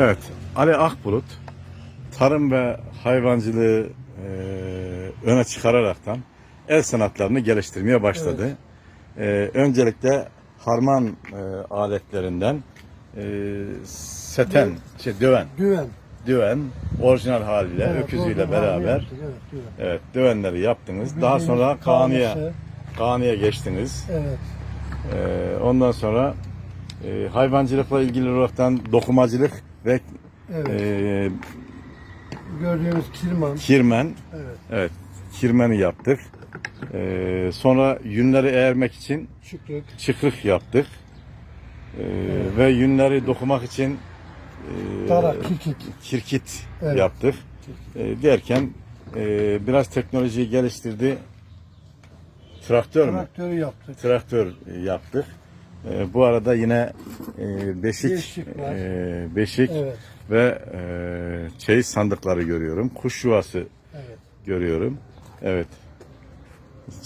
Evet, Ali Akbulut tarım ve hayvancılığı e, öne çıkararaktan el sanatlarını geliştirmeye başladı. E, öncelikle harman e, aletlerinden e, seten, şey döven, Düven. düven orijinal haliyle, Evet, öküzüyle beraber yaptık, Evet, düven. evet dövenleri yaptınız. Daha sonra kanıya tanesi, kanıya geçtiniz. Evet. E, ondan sonra e, hayvancılıkla ilgili olaraktan dokumacılık ve Evet. e, Gördüğünüz kirman. kirmen, Evet. evet kirmeni yaptık. E, sonra yünleri eğermek için Şıklık. çıkrık yaptık. E, Ve yünleri dokumak için e, Tarak, kirkik. kirkit Evet. yaptık. E, derken e, biraz teknolojiyi geliştirdi. Traktör mü? Traktörü yaptık. Traktör e, yaptık. E, bu arada yine e, beşik, Beşik e, beşik Evet. ve e, çeyiz sandıkları görüyorum. Kuş yuvası Evet. görüyorum. Evet.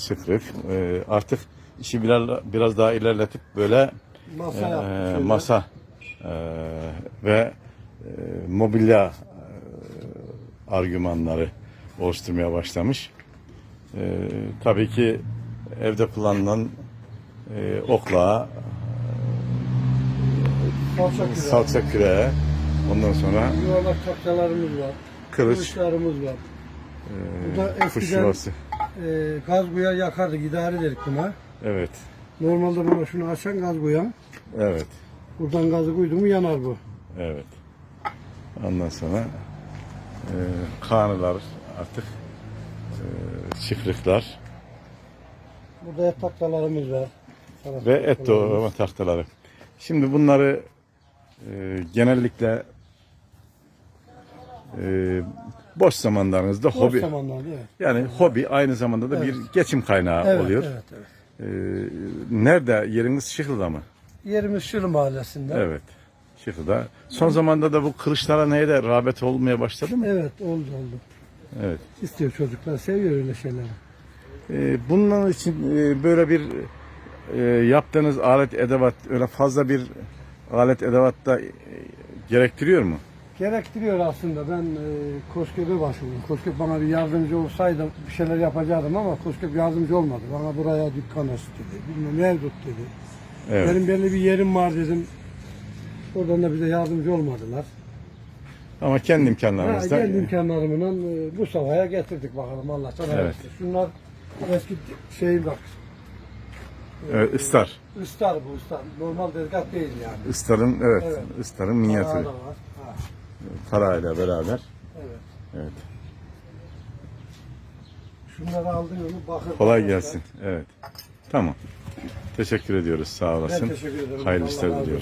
Çıkrık. E, artık işi biraz, biraz daha ilerletip böyle Masa e, masa e, ve e, mobilya e, argümanları oluşturmaya başlamış. E, tabii ki evde kullanılan e, oklağa, Salça küreğe, ondan sonra Yuvarlak taktalarımız var. kılıç, Kılıçlarımız var. Bu da e, eskiden yuvası. e, gaz buya yakardık. idare ederdik buna. Evet, Normalde buna şunu açan gaz buya. evet, Buradan gazı koydu mu yanar bu. evet. Ondan sonra e, kanılar artık e, çıkrıklar Burada et taktalarımız var. Taraf ve et doğrama tahtaları. Şimdi bunları e, genellikle e, boş zamanlarınızda Boş hobi zamanlarda evet. yani hobi aynı zamanda da bir geçim kaynağı Evet, oluyor. evet, evet. E, nerede yeriniz Şıklı'da mı? Yerimiz Şırı Mahallesi'nde. Evet. Şıklı'da. Son zamanda da bu kılıçlara neye de rağbet olmaya başladı mı? Evet oldu oldu. Evet. İstiyor çocuklar seviyor öyle şeyleri. E, bunun için e, böyle bir e, yaptığınız alet edevat öyle fazla bir alet edevat da e, gerektiriyor mu? Gerektiriyor aslında. Ben e, KOSGEB'e başvurdum. KOSGEB bana bir yardımcı olsaydı bir şeyler yapacaktım ama KOSGEB yardımcı olmadı. Bana buraya dükkan aç dedi. Bilmem mevcut dedi. Evet. Benim belli bir yerim var dedim. Oradan da bize yardımcı olmadılar. Ama kendi Ha, imkanlarınızda kendi imkanlarımla e, bu safhaya getirdik bakalım Allah sana Evet. versin. Şunlar eski şey bak. E, ıstar. Istar bu ıstar. Normal tezgah değil yani. Istarın evet, Evet. ıstarın Ayağı minyatürü. da var. Ha, Parayla beraber. evet. Evet. Şunları aldın mı bakır. Kolay gelsin. Evet. Tamam. Teşekkür ediyoruz. Sağ Ben olasın. teşekkür ederim. Hayırlı Allah işler razı diliyoruz.